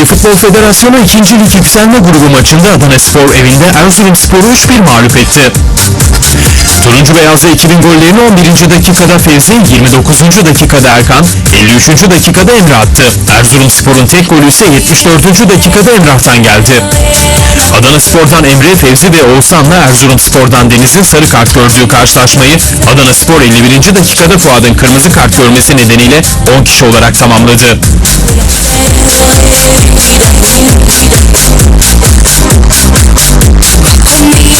Türkiye Futbol Federasyonu 2. Lig Yükselme Grubu maçında Adana Spor evinde Erzurum Spor'u 3-1 mağlup etti. Turuncu Beyazlı ekibin gollerini 11. dakikada Fevzi, 29. dakikada Erkan, 53. dakikada Emre attı. Erzurum Spor'un tek golü ise 74. dakikada Emrah'tan geldi. Adana Spor'dan Emre, Fevzi ve Oğuzhan'la Erzurum Spor'dan Deniz'in sarı kart gördüğü karşılaşmayı Adana Spor 51. dakikada Fuad'ın kırmızı kart görmesi nedeniyle 10 kişi olarak tamamladı. I don't need, she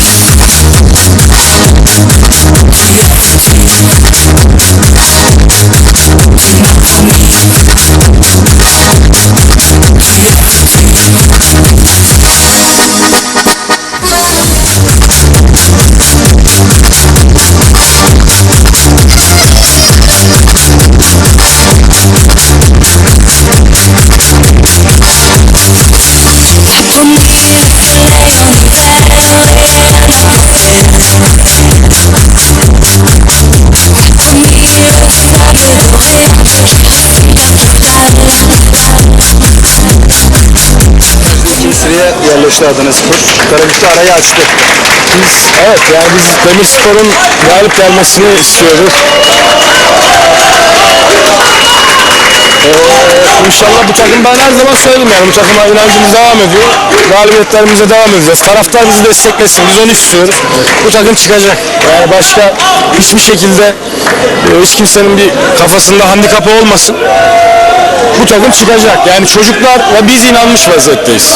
yerleşti Adana. Karabük'te arayı açtı. Biz, evet yani biz Demirspor'un galip gelmesini istiyorduk. Ee, inşallah bu takım ben her zaman söyledim yani bu takıma inancımız devam ediyor. Galibiyetlerimize devam edeceğiz. Taraftar bizi desteklesin. Biz onu istiyoruz. Bu takım çıkacak. Yani başka hiçbir şekilde e, hiç kimsenin bir kafasında handikapı olmasın. Bu takım çıkacak. Yani çocuklar ve biz inanmış vaziyetteyiz.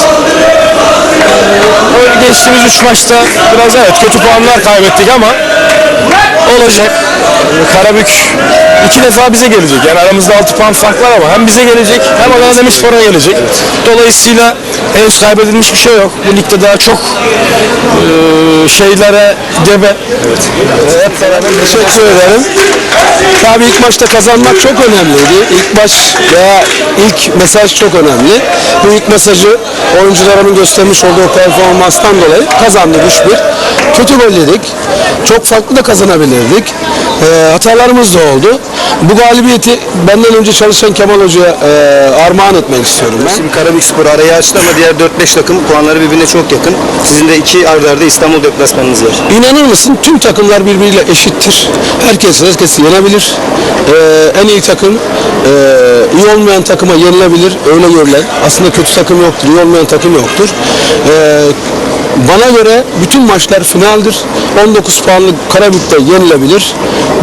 Öyle geçtiğimiz üç maçta biraz evet kötü puanlar kaybettik ama olacak. Karabük iki defa bize gelecek. Yani aramızda 6 puan fark var ama hem bize gelecek hem Adana Demirspor'a gelecek. Dolayısıyla henüz kaybedilmiş bir şey yok. Bu ligde daha çok eee, şeylere gebe. Evet. Hep beraber teşekkür ederim. Tabii ilk maçta kazanmak çok önemliydi. İlk maç veya ilk mesaj çok önemli. Bu ilk mesajı oyuncularımın göstermiş olduğu performanstan dolayı kazandık 3-1. Kötü gol yedik. Çok farklı da kazanabilirdik. Ee, hatalarımız da oldu. Bu galibiyeti benden önce çalışan Kemal Hoca'ya e, armağan etmek istiyorum ben. Şimdi Karabük Spor arayı açtı ama diğer 4-5 takım puanları birbirine çok yakın. Sizin de iki arda arda İstanbul deplasmanınız var. İnanır mısın tüm takımlar birbiriyle eşittir. Herkes herkesi yenebilir. Ee, en iyi takım e, iyi olmayan takıma yenilebilir. Öyle görülen. Aslında kötü takım yoktur. iyi olmayan takım yoktur. Ee, Bana göre bütün maçlar finaldir. 19 puanlık Karabük'te yenilebilir.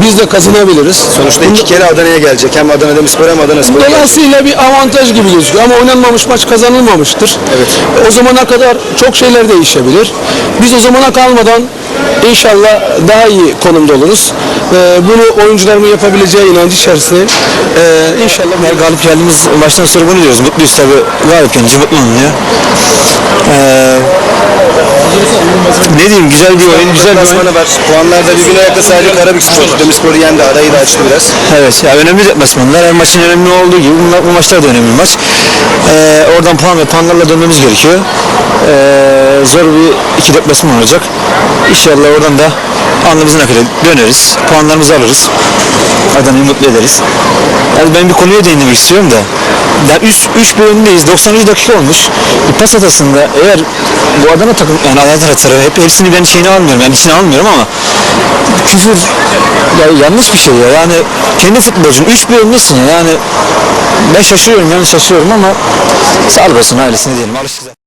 Biz de kazanabiliriz. Sonuçta iki kere Adana'ya gelecek. Hem Adana Demirspor hem Adana Spor. Dolayısıyla bir avantaj gibi gözüküyor ama oynanmamış maç kazanılmamıştır. Evet. O zamana kadar çok şeyler değişebilir. Biz o zamana kalmadan inşallah daha iyi konumda oluruz. Ee, bunu oyuncularımın yapabileceği inancı içerisindeyim. Ee, inşallah Her galip geldiğimiz maçtan sonra bunu diyoruz. Mutluyuz tabii. Galip gelince mutlu olunuyor. Ee, ne diyeyim güzel bir oyun, güzel bir oyun. Var. Puanlarda birbirine yakın sadece Karabük Spor. Demirspor'u yendi. Arayı da açtı biraz. Evet ya önemli deplasmanlar. Her maçın önemli olduğu gibi bu, bu maçlar da önemli maç. Ee, oradan puan ve puanlarla dönmemiz gerekiyor. Ee, zor bir iki deplasman olacak. İnşallah oradan da alnımızın akıda döneriz. Puanlarımızı alırız. Adana'yı mutlu ederiz. Yani ben bir konuya değinmek istiyorum da. Ya 3 3 bir öndeyiz. 90. dakika olmuş. Bir pas hatasında eğer bu Adana takım yani Adana taraftarı hep hepsini ben şeyini almıyorum. Yani içine almıyorum ama küfür ya yanlış bir şey ya. Yani kendi futbolcun 3 bir öndesin ya. Yani ben şaşırıyorum yani şaşırıyorum ama sağ olasın ailesine diyelim. Alıştık.